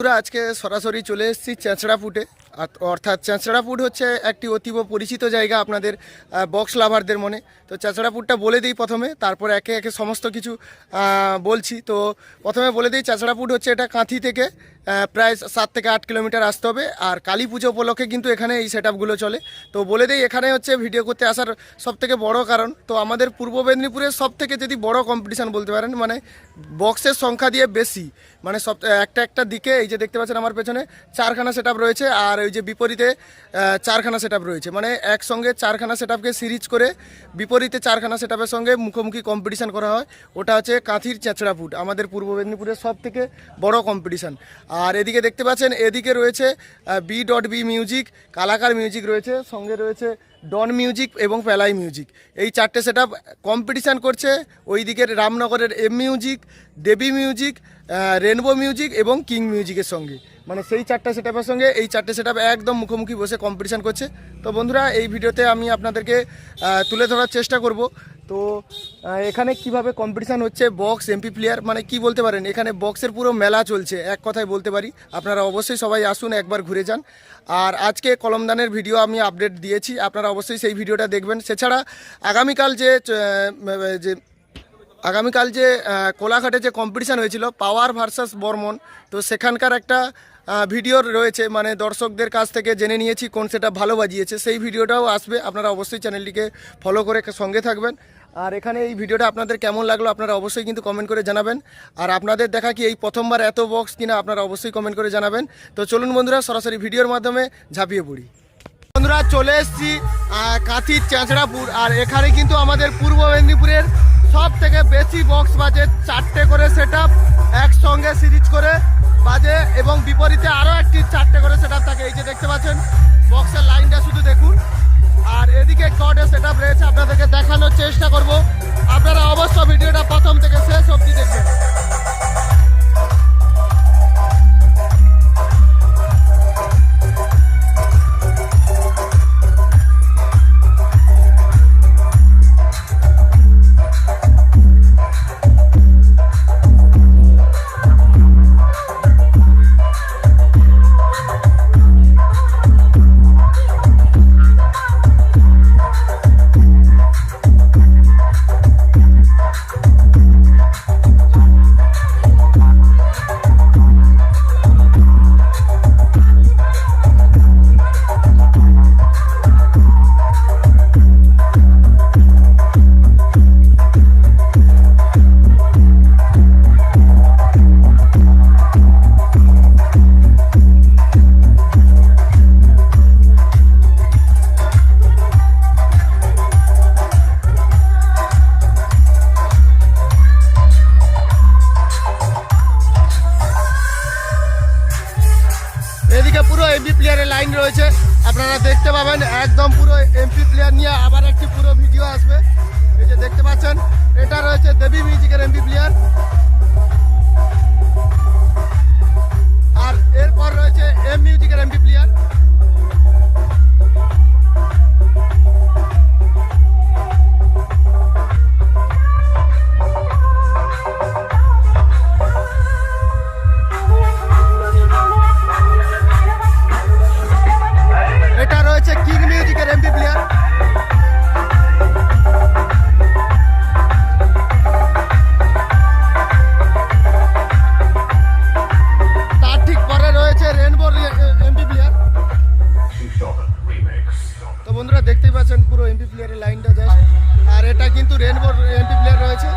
আমরা আজকে সরাসরি চলে এসেছি চেঁচড়াপুটে আত- অর্থাৎ চেঁচড়াপুট হচ্ছে একটি অতীব পরিচিত জায়গা আপনাদের বক্স লাভারদের মনে। তো চেঁচড়াপুটটা বলে দিই প্রথমে, তারপর একে একে সমস্ত কিছু বলছি। তো প্রথমে বলে দিই চেঁচড়াপুট হচ্ছে এটা কাঁথি থেকে। প্রায় সাত থেকে আট কিলোমিটার আসতে হবে। আর কালী পুজো উপলক্ষে কিন্তু এখানে এই সেট চলে। তো বলে দিই, এখানে হচ্ছে ভিডিও করতে আসার সব থেকে বড় কারণ, তো আমাদের পূর্ব মেদিনীপুরের সব থেকে যদি বড় কম্পিটিশান বলতে পারেন মানে বক্সের সংখ্যা দিয়ে বেশি মানে সব, একটা একটা দিকে, এই যে দেখতে পাচ্ছেন আমার পেছনে, চারখানা সেট রয়েছে, আর ওই যে বিপরীতে চারখানা সেট রয়েছে। মানে একসঙ্গে চারখানা সেট সিরিজ করে, বিপরীতে চারখানা সেট সঙ্গে মুখোমুখি কম্পিটিশান করা হয়। ওটা হচ্ছে কাঁথির চেঁচড়া ফুট আমাদের পূর্ব মেদিনীপুরের সব থেকে বড় কম্পিটিশান আর এদিকে দেখতে পাচ্ছেন, এদিকে রয়েছে বি ডট বি মিউজিক কালাকার মিউজিক রয়েছে, সঙ্গে রয়েছে ডন মিউজিক এবং পেলাই মিউজিক এই চারটে সেট আপ কম্পিটিশান করছে, ওই দিকের রামনগরের M music Devi music rainbow music এবং কিং মিউজিকের সঙ্গে। মানে সেই চারটে সেট সঙ্গে এই চারটে সেট একদম মুখোমুখি বসে কম্পিটিশান করছে। তো বন্ধুরা, এই ভিডিওতে আমি আপনাদেরকে তুলে ধরার চেষ্টা করব। তো এখানে কীভাবে কম্পিটিশান হচ্ছে? বক্স এমপি প্লেয়ার মানে কি বলতে পারেন? এখানে বক্সের পুরো মেলা চলছে, এক কথায় বলতে পারি। আপনারা অবশ্যই সবাই আসুন, একবার ঘুরে যান। আর আজকে কলমদানের ভিডিও আমি আপডেট দিয়েছি, আপনারা অবশ্যই সেই ভিডিওটা দেখবেন। সেছাড়া আগামীকাল যে যে, আগামীকাল যে কোলাঘাটে যে কম্পিটিশান হয়েছিল পাওয়ার ভার্সাস বর্মন তো সেখানকার একটা আহ, ভিডিও রয়েছে মানে দর্শকদের কাছ থেকে জেনে নিয়েছি কোন সেটা ভালো বাজিয়েছে। সেই ভিডিওটাও আসবে আপনারা অবশ্যই চ্যানেলটিকে ফলো করে সঙ্গে থাকবেন। আর এখানে এই ভিডিওটা আপনাদের কেমন লাগল আপনারা অবশ্যই কিন্তু কমেন্ট করে জানাবেন। আর আপনাদের দেখা কি এই প্রথমবার এত বক্স কিনা আপনারা অবশ্যই কমেন্ট করে জানাবেন। তো চলুন বন্ধুরা সরাসরি ভিডিওর মাধ্যমে ঝাঁপিয়ে পড়ি। বন্ধুরা চলে এসেছি কাঁথির চেঁচড়াপুর আর এখানে কিন্তু আমাদের পূর্ব মেদিনীপুরের সব থেকে বেশি বক্স বাজে চারটে করে সেট আপ একসঙ্গে সিরিজ করে। বাজে এবং বিপরীতে আরও একটি চারটে করে সেট থাকে। এই যে দেখতে পাচ্ছেন বক্সের লাইনটা শুধু দেখুন। আর এদিকে কটে সেট রয়েছে, আপনাদেরকে দেখানোর চেষ্টা লাইন রয়েছে, আপনারা দেখতে পাবেন একদম পুরো এমপি প্লেয়ার নিয়ে আবার একটি পুরো ভিডিও আসবে। এই যে দেখতে পাচ্ছেন, এটা রয়েছে দেবী মিউজিকের এমপি প্লেয়ার বন্ধুরা দেখতেই পাচ্ছেন পুরো এমপি প্লেয়ারের লাইনটা জাস্ট। আর এটা কিন্তু রেনবোর এমপি প্লেয়ার রয়েছে।